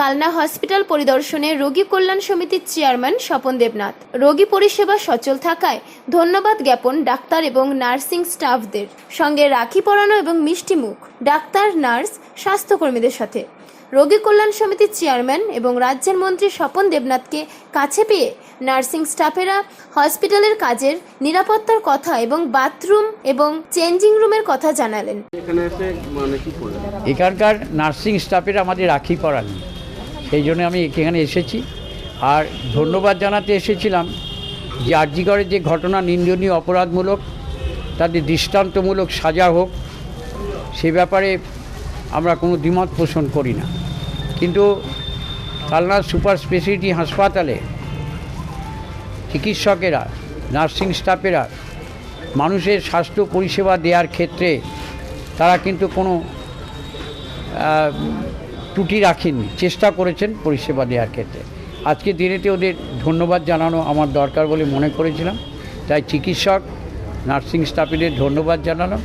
Kalna hospital পরিদর্শনে রোগী কল্যাণ সমিতির চেয়ারম্যান স্বপন দেবনাথ। রোগী পরিষেবা সচল থাকায় ধন্যবাদ জ্ঞাপন ডাক্তার এবং নার্সিং স্টাফদের। সঙ্গে রাখি পরানো এবং মিষ্টি মুখ ডাক্তার নার্স স্বাস্থ্যকর্মীদের সাথে। রোগী কল্যাণ সমিতির চেয়ারম্যান এবং রাজ্যের মন্ত্রী স্বপন দেবনাথকে কাছে পেয়ে নার্সিং স্টাফেরা হসপিটালের কাজের নিরাপত্তার কথা এবং বাথরুম এবং চেঞ্জিং রুমের কথা জানালেন। মানে এখানকার নার্সিং স্টাফের আমাদের রাখি পড়ানি সেই জন্য আমি এখানে এসেছি। আর ধন্যবাদ জানাতে এসেছিলাম যে আর্যিগড়ের যে ঘটনা নিন্দনীয়, অপরাধমূলক, তাদের দৃষ্টান্তমূলক সাজা হোক, সে ব্যাপারে আমরা কোনো দ্বিমত পোষণ করি না। কিন্তু কালনা সুপার স্পেশালিটি হাসপাতালে চিকিৎসকেরা, নার্সিং স্টাফেরা মানুষের স্বাস্থ্য পরিষেবা দেওয়ার ক্ষেত্রে তারা কিন্তু কোনো ত্রুটি রাখেননি। চেষ্টা করেছেন পরিষেবা দেওয়ার ক্ষেত্রে। আজকে দিনেতে ওদের ধন্যবাদ জানানো আমার দরকার বলে মনে করেছিলাম। তাই চিকিৎসক নার্সিং স্টাফেদের ধন্যবাদ জানালাম।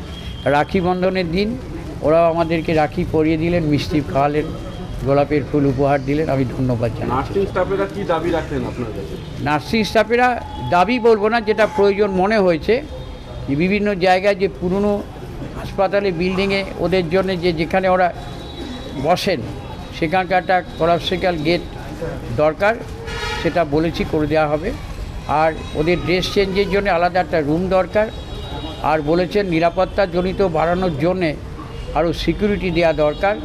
রাখি বন্ধনের দিন ওরাও আমাদেরকে রাখি পরিয়ে দিলেন মিষ্টি খাওয়ালেন গোলাপের ফুল উপহার দিলেন আমি ধন্যবাদ জানাই নার্সিং স্টাফেরা কি দাবি রাখেন আপনার কাছে? নার্সিং স্টাফেরা দাবি বলব না যেটা প্রয়োজন মনে হয়েছে। বিভিন্ন জায়গায় যে পুরনো হাসপাতালে বিল্ডিংয়ে ওদের জন্য যে যেখানে ওরা বসেন। সেখানকার একটা কলাপসিক্যাল গেট দরকার, সেটা বলেছি করে দেওয়া হবে। আর ওদের ড্রেস চেঞ্জের জন্য আলাদা একটা রুম দরকার। আর বলেছেন নিরাপত্তাজনিত বাড়ানোর জন্যে আরও সিকিউরিটি দেওয়া দরকার।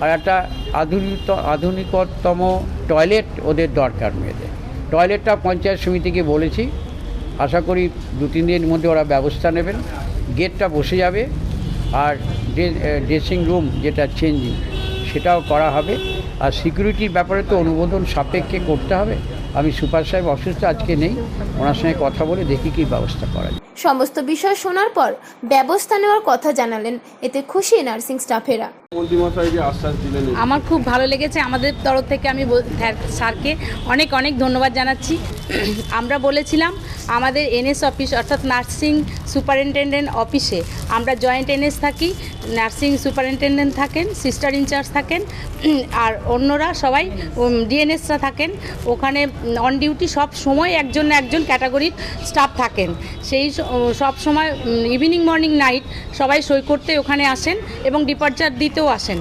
আর একটা আধুনিক আধুনিকতম টয়লেট ওদের দরকার মেয়েদের। টয়লেটটা পঞ্চায়েত সমিতিকে বলেছি। আশা করি দু, তিন দিনের মধ্যে ওরা ব্যবস্থা নেবেন। গেটটা বসে যাবে। আর ড্রেসিং রুম যেটা চেঞ্জিং সেটাও করা হবে। আর সিকিউরিটির ব্যাপারে তো অনুমোদন সাপেক্ষে করতে হবে। আমি সুপার সাহেব অসুস্থ, আজকে নেই। ওনার সঙ্গে কথা বলে দেখি কী ব্যবস্থা করা যায়। সমস্ত বিষয় শোনার পর ব্যবস্থা নেওয়ার কথা জানালেন এতে খুশি নার্সিং স্টাফেরা। আমার খুব ভালো লেগেছে। আমাদের তরফ থেকে আমি স্যারকে অনেক অনেক ধন্যবাদ জানাচ্ছি। আমরা বলেছিলাম আমাদের এনএস অফিস অর্থাৎ নার্সিং সুপারিনটেন্ডেন্ট অফিসে আমরা জয়েন্ট এনএস থাকি নার্সিং সুপারিনটেন্ডেন্ট থাকেন সিস্টার ইনচার্জ থাকেন আর অন্যরা সবাই ডিএনএসরা থাকেন। ওখানে অন ডিউটি সব সময় একজন না একজন ক্যাটাগরির স্টাফ থাকেন। সেই সব সময় ইভিনিং মর্নিং নাইট সবাই সই করতে ওখানে আসেন এবং ডিপার্চার দিতেও আসেন।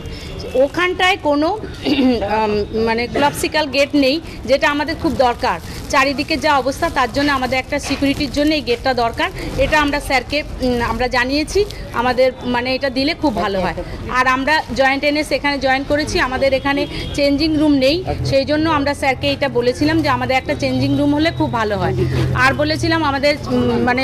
ওখানটায় কোনো মানে ক্লপসিক্যাল গেট নেই, যেটা আমাদের খুব দরকার। চারিদিকে যা অবস্থা, তার জন্য আমাদের একটা সিকিউরিটির জন্য এই গেটটা দরকার। এটা আমরা স্যারকে আমরা জানিয়েছি, আমাদের মানে এটা দিলে খুব ভালো হয়। আর আমরা জয়েন্ট এনএস এখানে জয়েন করেছি, আমাদের এখানে চেঞ্জিং রুম নেই, সেই জন্য আমরা স্যারকে এটা বলেছিলাম যে আমাদের একটা চেঞ্জিং রুম হলে খুব ভালো হয়। আর বলেছিলাম আমাদের মানে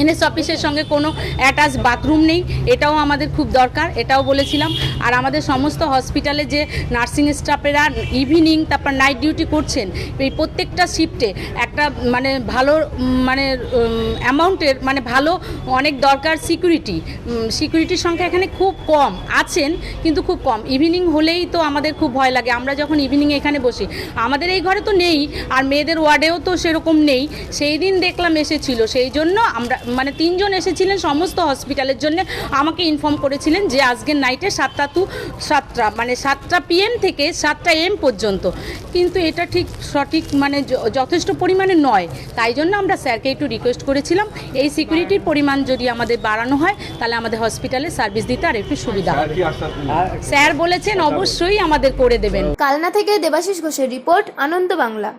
এনএস অফিসের সঙ্গে কোনো অ্যাটাচ বাথরুম নেই। এটাও আমাদের খুব দরকার, এটাও বলেছিলাম। আর আমাদের সমস্ত হসপিটালে যে নার্সিং স্টাফেরা ইভিনিং তারপর নাইট ডিউটি করছেন, এই প্রত্যেকটা শিফটে একটা মানে ভালো মানে অ্যামাউন্টের মানে ভালো অনেক দরকার সিকিউরিটি সিকিউরিটির সংখ্যা এখানে খুব কম আছেন, কিন্তু খুব কম। ইভিনিং হলেই তো আমাদের খুব ভয় লাগে। আমরা যখন ইভিনিং এখানে বসি, আমাদের এই ঘরে তো নেই, আর মেয়েদের ওয়ার্ডেও তো সেরকম নেই। সেই দিন দেখলাম এসেছিল, সেই জন্য আমরা মানে তিনজন এসেছিলেন সমস্ত হসপিটালের জন্য। আমাকে ইনফর্ম করেছিলেন যে আজকের নাইটে সাতটা টু সাতটা মানে সাতটা পিএম থেকে সাতটা এম পর্যন্ত। কিন্তু এটা ঠিক সঠিক মানে যথেষ্ট পরিমাণে নয়। তাই জন্য আমরা স্যারকে একটু রিকোয়েস্ট করেছিলাম। এই সিকিউরিটির পরিমাণ যদি আমাদের বাড়ানো হয় তাহলে আমাদের হসপিটালে সার্ভিস দিতে আর একটু সুবিধা হবে। স্যার বলেছেন অবশ্যই আমাদের করে দেবেন। কালনা থেকে দেবাশিস ঘোষের রিপোর্ট আনন্দ বাংলা।